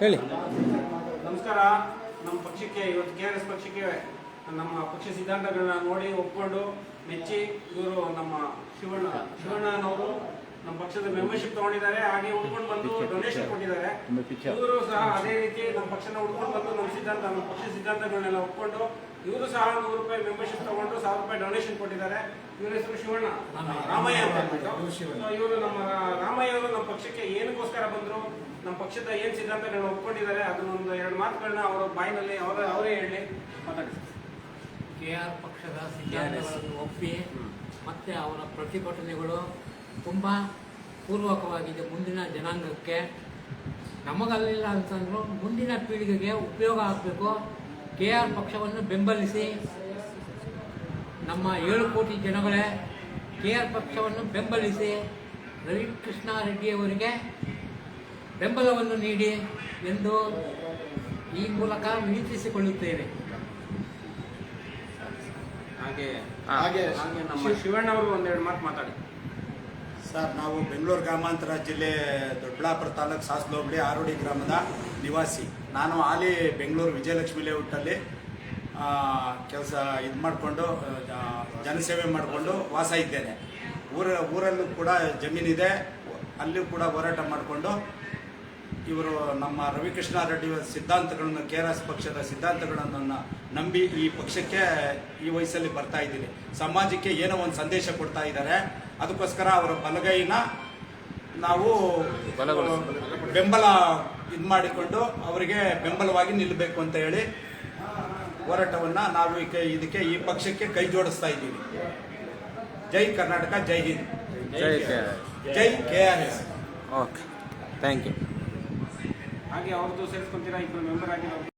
ಹೇಳಿ. ನಮಸ್ಕಾರ. ನಮ್ಮ ಪಕ್ಷಕ್ಕೆ ಇವತ್ತು ಕೆ ಆರ್ ಎಸ್ ಪಕ್ಷಕ್ಕೆ ನಮ್ಮ ಪಕ್ಷ ಸಿದ್ಧಾಂತಗಳನ್ನ ನೋಡಿ ಒಪ್ಕೊಂಡು ಮೆಚ್ಚಿ ಇವರು ನಮ್ಮ ಶಿವಣ್ಣ ನಮ್ಮ ಪಕ್ಷದ ಮೆಂಬರ್ಶಿಪ್ ತಗೊಂಡಿದ್ದಾರೆ ಹಾಗೆ ಉಳ್ಕೊಂಡು ಬಂದು ಡೊನೇಷನ್ ಕೊಟ್ಟಿದ್ದಾರೆ. ಇವರು ಸಹ ಅದೇ ರೀತಿ ನಮ್ಮ ಪಕ್ಷನ ಉಳ್ಕೊಂಡು ಬಂದು ನಮ್ಮ ಸಿದ್ಧಾಂತ ನಮ್ಮ ಪಕ್ಷ ಸಿದ್ಧಾಂತಗಳನ್ನೆಲ್ಲ ಒಪ್ಕೊಂಡು ಇವರು ಸಹ ನೂರು ರೂಪಾಯಿ ಮೆಂಬರ್ಶಿಪ್ ತಗೊಂಡು ಸಾವಿರ ರೂಪಾಯಿ ಡೊನೇಷನ್ ಕೊಟ್ಟಿದ್ದಾರೆ. ಇವರ ಹೆಸರು ಶಿವಣ್ಣ. ರಾಮಯ್ಯ ಅಂತ ಇವರು ನಮ್ಮ ರಾಮಯ್ಯ ಅವರು ನಮ್ಮ ಪಕ್ಷಕ್ಕೆ ಏನಕ್ಕೋಸ್ಕರ ಬಂದ್ರು? ನಮ್ಮ ಪಕ್ಷದ ಏನ್ ಸಿದ್ಧಾಂತಗಳನ್ನ ಒಪ್ಕೊಂಡಿದ್ದಾರೆ? ಅದನ್ನೊಂದು ಎರಡು ಮಾತುಗಳನ್ನ ಅವರ ಬಾಯಿನಲ್ಲಿ ಅವರ ಅವರೇ ಹೇಳಿ. ಮಾತಾಡಿ. ಕೆ ಆರ್ ಪಕ್ಷದ ಸಿದ್ಧಾಂತಗಳನ್ನು ಒಪ್ಪಿ ಮತ್ತೆ ಅವರ ಪ್ರತಿಭಟನೆಗಳು ತುಂಬ ಪೂರ್ವಕವಾಗಿದೆ ಮುಂದಿನ ಜನಾಂಗಕ್ಕೆ. ನಮಗಲ್ಲಿಲ್ಲ ಅಂತಂದ್ರು ಮುಂದಿನ ಪೀಳಿಗೆಗೆ ಉಪಯೋಗ ಆಗಬೇಕು. ಕೆ ಆರ್ ಪಕ್ಷವನ್ನು ಬೆಂಬಲಿಸಿ. ನಮ್ಮ ಏಳು ಕೋಟಿ ಜನಗಳೇ ಕೆ ಆರ್ ಪಕ್ಷವನ್ನು ಬೆಂಬಲಿಸಿ ರವಿಕೃಷ್ಣ ರೆಡ್ಡಿಯವರಿಗೆ ಬೆಂಬಲವನ್ನು ನೀಡಿ ಎಂದು ಈ ಮೂಲಕ ವಿನಂತಿಸಿಕೊಳ್ಳುತ್ತೇನೆ ಹಾಗೆ ಹಾಗೆ. ಹಾಗೆ ನಮ್ಮ ಶಿವಣ್ಣ ಅವರು ಒಂದೆರಡು ಮಾತು ಮಾತಾಡಿ. ಸರ್, ನಾವು ಬೆಂಗಳೂರು ಗ್ರಾಮಾಂತರ ಜಿಲ್ಲೆ ದೊಡ್ಡಬಳ್ಳಾಪುರ ತಾಲೂಕು ಸಾಸ್ಲು ಆರೋಡಿ ಗ್ರಾಮದ ನಿವಾಸಿ. ನಾನು ಹಾಲಿ ಬೆಂಗಳೂರು ವಿಜಯಲಕ್ಷ್ಮಿ ಲೇಔಟಲ್ಲಿ ಕೆಲಸ ಇದು ಮಾಡಿಕೊಂಡು ಜನಸೇವೆ ಮಾಡಿಕೊಂಡು ವಾಸ ಇದ್ದೇನೆ. ಊರ, ಊರಲ್ಲೂ ಕೂಡ ಜಮೀನಿದೆ ಅಲ್ಲಿಯೂ ಕೂಡ ಹೋರಾಟ ಮಾಡಿಕೊಂಡು ಇವರು ನಮ್ಮ ರವಿಕೃಷ್ಣ ರೆಡ್ಡಿ ಅವರ ಸಿದ್ಧಾಂತಗಳನ್ನು ಕೆ ಆರ್ ಎಸ್ ಪಕ್ಷದ ಸಿದ್ಧಾಂತಗಳನ್ನು ನಂಬಿ ಈ ಪಕ್ಷಕ್ಕೆ ಈ ವಯಸ್ಸಲ್ಲಿ ಬರ್ತಾ ಇದ್ದೀನಿ. ಸಮಾಜಕ್ಕೆ ಏನೋ ಒಂದು ಸಂದೇಶ ಕೊಡ್ತಾ ಇದ್ದಾರೆ. ಅದಕ್ಕೋಸ್ಕರ ಅವರ ಬಲಗೈನ ನಾವು ಬೆಂಬಲ ಇದು ಮಾಡಿಕೊಂಡು ಅವರಿಗೆ ಬೆಂಬಲವಾಗಿ ನಿಲ್ಲಬೇಕು ಅಂತ ಹೇಳಿ ಹೋರಾಟವನ್ನು ನಾವು ಇದಕ್ಕೆ ಈ ಪಕ್ಷಕ್ಕೆ ಕೈ ಜೋಡಿಸ್ತಾ ಇದ್ದೀವಿ. ಜೈ ಕರ್ನಾಟಕ ಜೈ ಹಿಂದ್. ಜೈ K R S. Okay. Thank you. ಹಾಗೆ ಅವ್ರದ್ದು ಸೇರಿಸ್ಕೊಂತೀರಾ? ಇಬ್ಬರು ಮೆಂಬರ್ ಆಗಿರೋದು